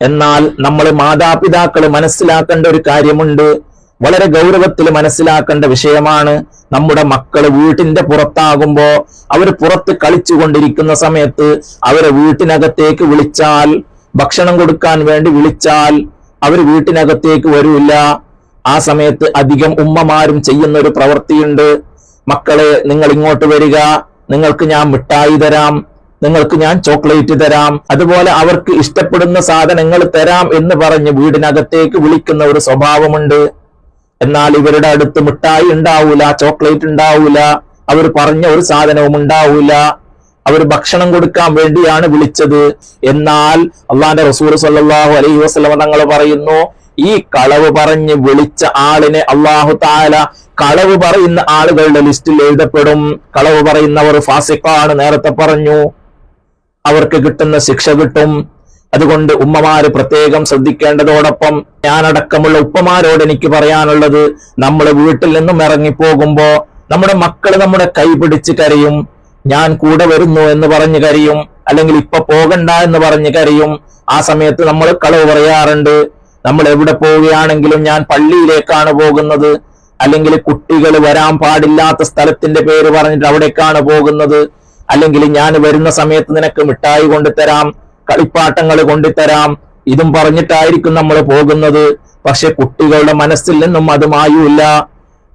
എന്നാൽ നമ്മൾ മാതാപിതാക്കൾ മനസ്സിലാക്കേണ്ട ഒരു കാര്യമുണ്ട്. വളരെ ഗൗരവത്തിൽ മനസ്സിലാക്കേണ്ട വിഷയമാണ് നമ്മുടെ മക്കൾ വീട്ടിന്റെ പുറത്താകുമ്പോ അവർ പുറത്ത് കളിച്ചുകൊണ്ടിരിക്കുന്ന സമയത്ത് അവരെ വീട്ടിനകത്തേക്ക് വിളിച്ചാൽ ഭക്ഷണം കൊടുക്കാൻ വേണ്ടി വിളിച്ചാൽ അവർ വീട്ടിനകത്തേക്ക് വരൂല്ല. ആ സമയത്ത് അധികം ഉമ്മമാരും ചെയ്യുന്ന ഒരു പ്രവൃത്തിയുണ്ട്. മക്കളെ നിങ്ങൾ ഇങ്ങോട്ട് വരിക. നിങ്ങൾക്ക് ഞാൻ മിഠായി തരാം. നിങ്ങൾക്ക് ഞാൻ ചോക്ലേറ്റ് തരാം. അതുപോലെ അവർക്ക് ഇഷ്ടപ്പെടുന്ന സാധനങ്ങൾ തരാം എന്ന് പറഞ്ഞ് വീടിനകത്തേക്ക് വിളിക്കുന്ന ഒരു സ്വഭാവമുണ്ട്. എന്നാൽ ഇവരുടെ അടുത്ത് മിഠായി ഉണ്ടാവൂല ചോക്ലേറ്റ് ഉണ്ടാവൂല. അവർ പറഞ്ഞ ഒരു സാധനവും ഉണ്ടാവൂല. അവർ ഭക്ഷണം കൊടുക്കാൻ വേണ്ടിയാണ് വിളിച്ചത്. എന്നാൽ അള്ളാന്റെ റസൂർ സല്ലാഹു അലൈഹി വസ്ലമ തങ്ങൾ പറയുന്നു ഈ കളവ് പറഞ്ഞ് വിളിച്ച ആളിനെ അള്ളാഹു താല കളവ് പറയുന്ന ആളുകളുടെ ലിസ്റ്റിൽ എഴുതപ്പെടും. കളവ് പറയുന്നവർ ഫാസിഖാണ് നേരത്തെ പറഞ്ഞു. അവർക്ക് കിട്ടുന്ന ശിക്ഷ കിട്ടും. അതുകൊണ്ട് ഉമ്മമാര് പ്രത്യേകം ശ്രദ്ധിക്കേണ്ടതോടൊപ്പം ഞാനടക്കമുള്ള ഉപ്പമാരോട് എനിക്ക് പറയാനുള്ളത് നമ്മൾ വീട്ടിൽ നിന്നും ഇറങ്ങിപ്പോകുമ്പോ നമ്മുടെ മക്കൾ നമ്മുടെ കൈ പിടിച്ച് കരയും. ഞാൻ കൂടെ വരുന്നു എന്ന് പറഞ്ഞ് കരയും. അല്ലെങ്കിൽ ഇപ്പൊ പോകണ്ട എന്ന് പറഞ്ഞ് കരയും. ആ സമയത്ത് നമ്മൾ കളവ് പറയാറുണ്ട്. നമ്മൾ എവിടെ പോവുകയാണെങ്കിലും ഞാൻ പള്ളിയിലേക്കാണ് പോകുന്നത്. അല്ലെങ്കിൽ കുട്ടികൾ വരാൻ പാടില്ലാത്ത സ്ഥലത്തിന്റെ പേര് പറഞ്ഞിട്ട് അവിടേക്കാണ് പോകുന്നത്. അല്ലെങ്കിൽ ഞാൻ വരുന്ന സമയത്ത് നിനക്ക് മിഠായി കൊണ്ടുതരാം കളിപ്പാട്ടങ്ങൾ കൊണ്ടുതരാം ഇതും പറഞ്ഞിട്ടായിരിക്കും നമ്മൾ പോകുന്നത്. പക്ഷെ കുട്ടികളുടെ മനസ്സിൽ നിന്നും അത് മായൂല്ല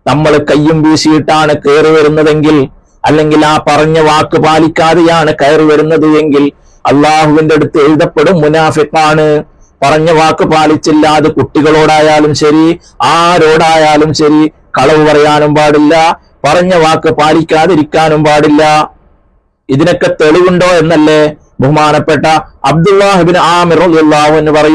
നമ്മൾ കയ്യും വീശിയിട്ടാണ് കയറി വരുന്നതെങ്കിൽ അല്ലെങ്കിൽ ആ പറഞ്ഞ വാക്ക് പാലിക്കാതെയാണ് കയറി വരുന്നത് എങ്കിൽ അള്ളാഹുവിന്റെ അടുത്ത് എഴുതപ്പെടും മുനാഫിക്കാണ് പറഞ്ഞ വാക്ക് പാലിച്ചില്ല അത് കുട്ടികളോടായാലും ശരി ആരോടായാലും ശരി കളവ് പറയാനും പാടില്ല പറഞ്ഞ വാക്ക് പാലിക്കാതിരിക്കാനും പാടില്ല. ഇതിനൊക്കെ തെളിവുണ്ടോ എന്നല്ലേ ബഹുമാനപ്പെട്ട അബ്ദുല്ലാഹിബിൻ ആമിർ എന്ന് പറയും